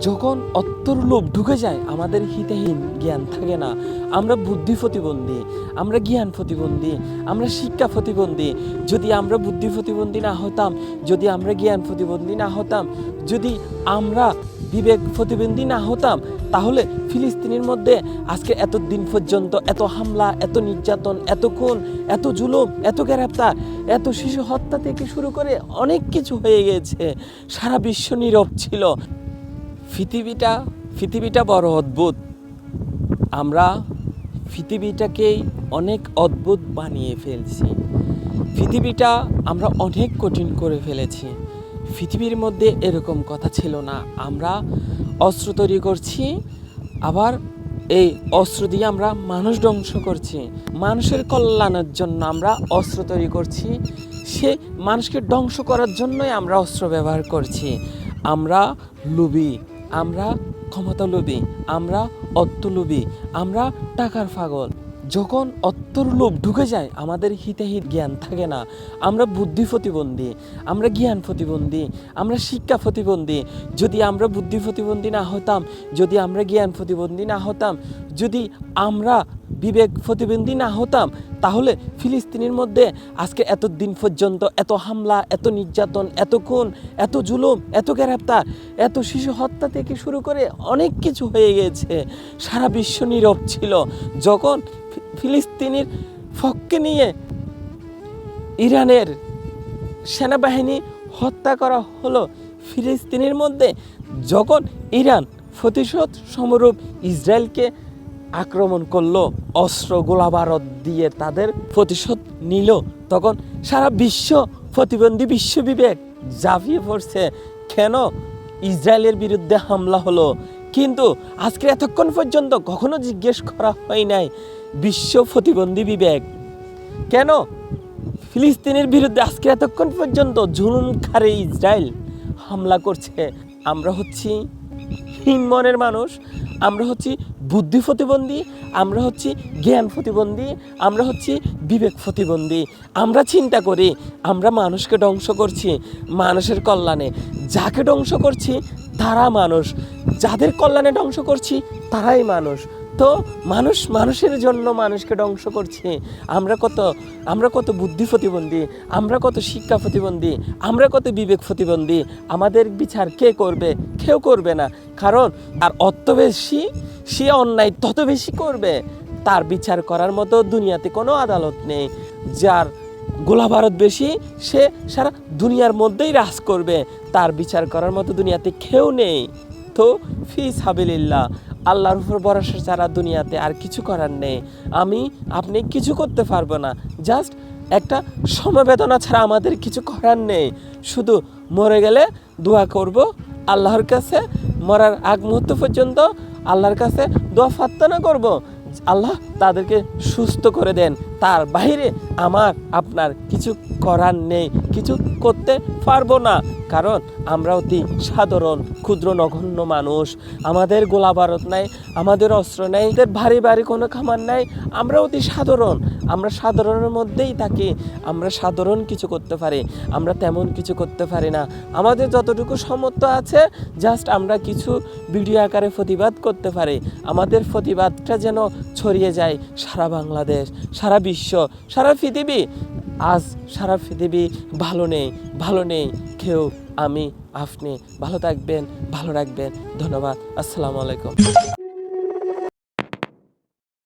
যখন অত্তর লোভ ঢুকে যায়, আমাদের হিতহীন জ্ঞান থাকে না। আমরা বুদ্ধি প্রতিবন্ধী, আমরা জ্ঞান প্রতিবন্ধী, আমরা শিক্ষা প্রতিবন্ধী। যদি আমরা বুদ্ধি প্রতিবন্ধী না হতাম, যদি আমরা জ্ঞান প্রতিবন্ধী না হতাম, যদি আমরা বিবেক প্রতিবন্ধী না হতাম, তাহলে ফিলিস্তিনের মধ্যে আজকে এত দিন পর্যন্ত এত হামলা, এত নির্যাতন, এত খুন, এত জুলুম, এত গ্রেপ্তার, এত শিশু হত্যা থেকে শুরু করে অনেক কিছু হয়ে গেছে। সারা বিশ্ব নীরব ছিল। পৃথিবীটা পৃথিবীটা বড় অদ্ভুত। আমরা পৃথিবীটাকেই অনেক অদ্ভুত বানিয়ে ফেলছি। পৃথিবীটা আমরা অনেক কঠিন করে ফেলেছি। পৃথিবীর মধ্যে এরকম কথা ছিল না। আমরা অস্ত্র তৈরি করছি, আবার এই অস্ত্র দিয়ে আমরা মানুষ ধ্বংস করছি। মানুষের কল্যাণের জন্য আমরা অস্ত্র তৈরি করছি। সে মানুষকে ধ্বংস করার জন্যই আমরা অস্ত্র ব্যবহার করছি। আমরা লুবি। আমরা ক্ষমতালোভী, আমরা অর্থলোভী, আমরা টাকার ফাগল যখন অত্তর লোভ ঢুকে যায়, আমাদের হিতাহিত জ্ঞান থাকে না। আমরা বুদ্ধি প্রতিবন্ধী, আমরা জ্ঞান প্রতিবন্ধী, আমরা শিক্ষা প্রতিবন্ধী। যদি আমরা বুদ্ধি প্রতিবন্ধী না হতাম, যদি আমরা জ্ঞান প্রতিবন্ধী না হতাম, যদি আমরা বিবেক প্রতিবন্ধী না হতাম, তাহলে ফিলিস্তিনের মধ্যে আজকে এত দিন পর্যন্ত এত হামলা, এত নির্যাতন, এত খুন, এত জুলুম, এত গ্রেপ্তার, এত শিশু হত্যা থেকে শুরু করে অনেক কিছু হয়ে গেছে। সারা বিশ্ব নীরব ছিল। যখন ফিলিস্তিনির পক্ষে নিয়ে ইরানের সেনাবাহিনী হত্যা করা হলো, ফিলিস্তিনের মধ্যে যখন ইরান প্রতিশোধ সমরূপ ইসরায়েলকে আক্রমণ করল, অস্ত্র গোলাবারত দিয়ে তাদের প্রতিশোধ নিল। তখন সারা বিশ্ব প্রতিবন্ধী বিশ্ব বিবেক ঝাঁপিয়ে পড়ছে, কেন ইসরায়েলের বিরুদ্ধে হামলা হলো? কিন্তু আজকে এতক্ষণ পর্যন্ত কখনো জিজ্ঞেস করা হয় নাই বিশ্ব প্রতিবন্ধী বিবেক। কেন ফিলিস্তিনের বিরুদ্ধে আজকে এতক্ষণ পর্যন্ত জুলুমখারে ইসরায়েল হামলা করছে? আমরা হচ্ছি হীন মনের মানুষ, আমরা হচ্ছি বুদ্ধি প্রতিবন্ধী, আমরা হচ্ছি জ্ঞান প্রতিবন্ধী, আমরা হচ্ছি বিবেক প্রতিবন্ধী। আমরা চিন্তা করি, আমরা মানুষকে ধ্বংস করছি মানুষের কল্যাণে। যাকে ধ্বংস করছি তারা মানুষ। যাদের কল্যাণে ধ্বংস করছি, তারাই মানুষ। তো মানুষ, মানুষের জন্য মানুষকে ধ্বংস করছে। আমরা কত আমরা কত বুদ্ধি প্রতিবন্ধী, আমরা কত শিক্ষা প্রতিবন্ধী, আমরা কত বিবেক প্রতিবন্ধী। আমাদের বিচার কে করবে? কেউ করবে না। কারণ আর অত বেশি সে অন্যায় তত বেশি করবে। তার বিচার করার মতো দুনিয়াতে কোনো আদালত নেই। যার গোলা ভারত বেশি, সে সারা দুনিয়ার মধ্যেই রাজ করবে। তার বিচার করার মতো দুনিয়াতে কেউ নেই। তো ফি সাবিলিল্লাহ, আল্লাহর উপর ভরসা ছাড়া দুনিয়াতে আর কিছু করার নেই। আমি, আপনি কিছু করতে পারব না। জাস্ট একটা সমবেদনা ছাড়া আমাদের কিছু করার নেই। শুধু মরে গেলে দোয়া করব আল্লাহর কাছে মরার আগ মুহূর্ত পর্যন্ত আল্লাহর কাছে দোয়া প্রার্থনা করব। আল্লাহ তাদেরকে সুস্থ করে দেন। তার বাইরে আমার, আপনার কিছু করার নেই, কিছু করতে পারব না। কারণ আমরা অতি সাধারণ, ক্ষুদ্র, নগণ্য মানুষ। আমাদের গোলা বারত নাই, আমাদের অস্ত্র নাই, আমাদের ভারী ভারী কোনো খামার নাই। আমরা অতি সাধারণ, আমরা সাধারণের মধ্যেই থাকি। আমরা সাধারণ কিছু করতে পারি, আমরা তেমন কিছু করতে পারি না। আমাদের যতটুকু সামর্থ্য আছে জাস্ট আমরা কিছু ভিডিও আকারে প্রতিবাদ করতে পারি। আমাদের প্রতিবাদটা যেন ছড়িয়ে যায় সারা বাংলাদেশ, সারা বিশ্ব, সারা পৃথিবী। আজ সারা পৃথিবী ভালো নেই ভালো নেই। কেউ, আমি, আপনি ভালো থাকবেন, ভালো রাখবেন। ধন্যবাদ। আসসালামু আলাইকুম।